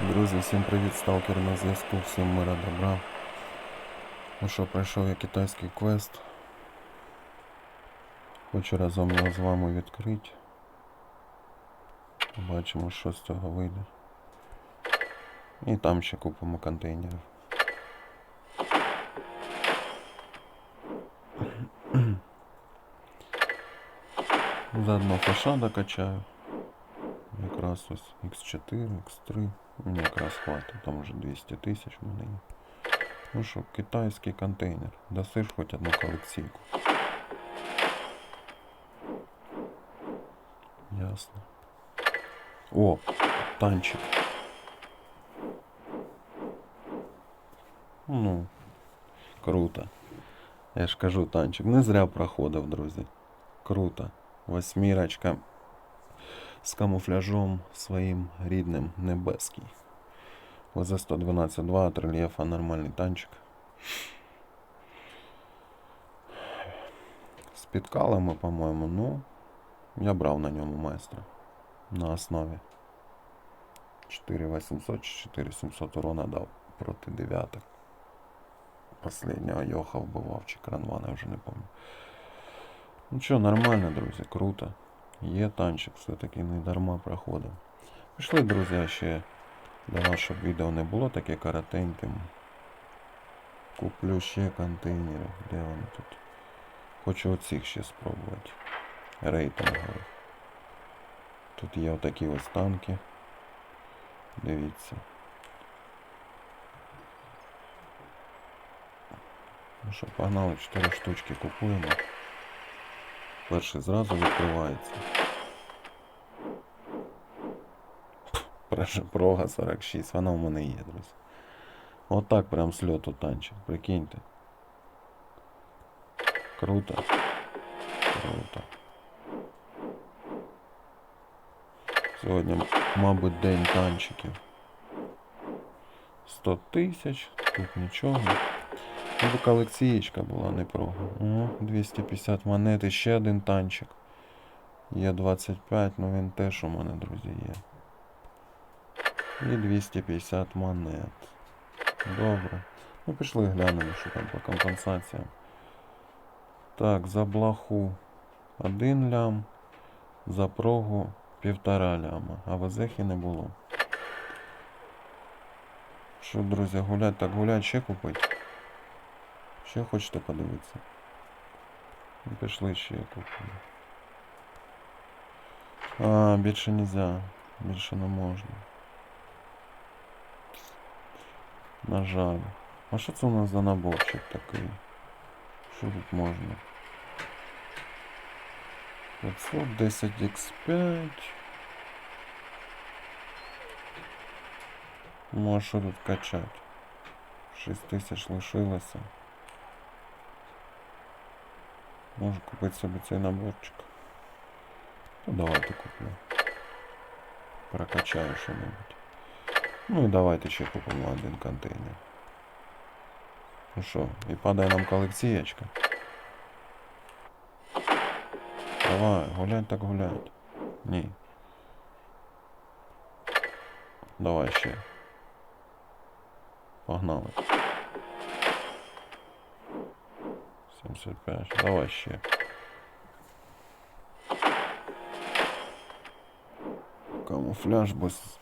Друзі, всім привіт, сталкер на зв'язку, всім мира добра. Ну що, пройшов я китайський квест. Хочу разом його з вами відкрити. Побачимо, що з цього вийде. І там ще купимо контейнерів. Заодно фаша докачаю. Якраз ось X4, X3. Мені якраз хватить, там вже 200 тисяч в мене є. Ну що, китайський контейнер. Дасиш хоч одну колекційку. Ясно. О, танчик. Ну, круто. Я ж кажу, танчик. Не зря проходив, друзі. Круто. Восьмірочка З камуфляжом своїм рідним небеський. ВЗ 112.2 от рельєфа нормальний танчик. З підкалами, по-моєму, ну, я брав на ньому майстра. На основі 4800 чи 4700 урона дав проти дев'яток. Последнього Йоха вбивав чи кранвана, я вже не пам'ятаю. Ну що, нормально, друзі, круто. Є танчик, все-таки не дарма проходив. Пішли, друзі, ще для вас, щоб відео не було таке коротеньким. Куплю ще контейнери. Де вони тут? Хочу оцих ще спробувати. Рейтингових. Тут є отакі ось танки. Дивіться. Ну що, погнали, 4 штучки купуємо. Перший зразу відкривається. Прога 46, вона в мене є, друзі. Отак прям з льоту танчик, прикиньте. Круто. Круто. Сьогодні, мабуть, день танчиків. 100 тисяч, тут нічого. Ну, колекцієчка була не прога. О, 250 монет і ще один танчик. Є 25, ну він теж у мене, друзі, є. І 250 монет. Добре. Ну пішли глянемо, що там по компенсаціям. Так, за блаху 1 лям, за прогу півтора ляма, а везехи не було. Що, друзі, гулять так гулять, ще купить. Ще хочете подивитися? Ну, Пішли ще купимо. А, більше нельзя. Більше не можна. На жаль. А що це у нас за наборчик такий? Що тут можна? 510 X5. Ну а що тут качать? 6 тисяч лишилося. Можу купити собі цей наборчик. Ну давайте куплю. Прокачаю що-небудь. Ну і давайте ще купимо один контейнер. Ну що, і падає нам колекцієчка. Давай, гулять так гулять. Ні. Давай ще. Погнали. 75. Давай ще. Камуфляж без...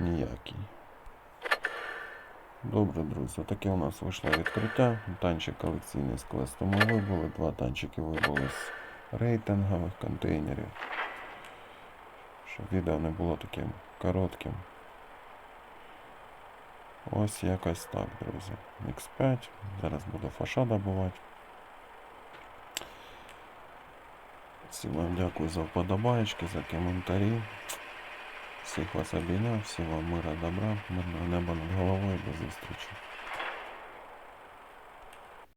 Ніякий. Добре, друзі, таке у нас вийшло відкриття. Танчик колекційний з квесту ми вибули. Два танчики вибули з рейтингових контейнерів. Щоб відео не було таким коротким. Ось якось так, друзі. X5. Зараз буду фаша добувати. Всім вам дякую за вподобаєчки, за коментарі. Всіх вас обійняв, всім вам мира, добра, мирного неба над головою, до зустрічі.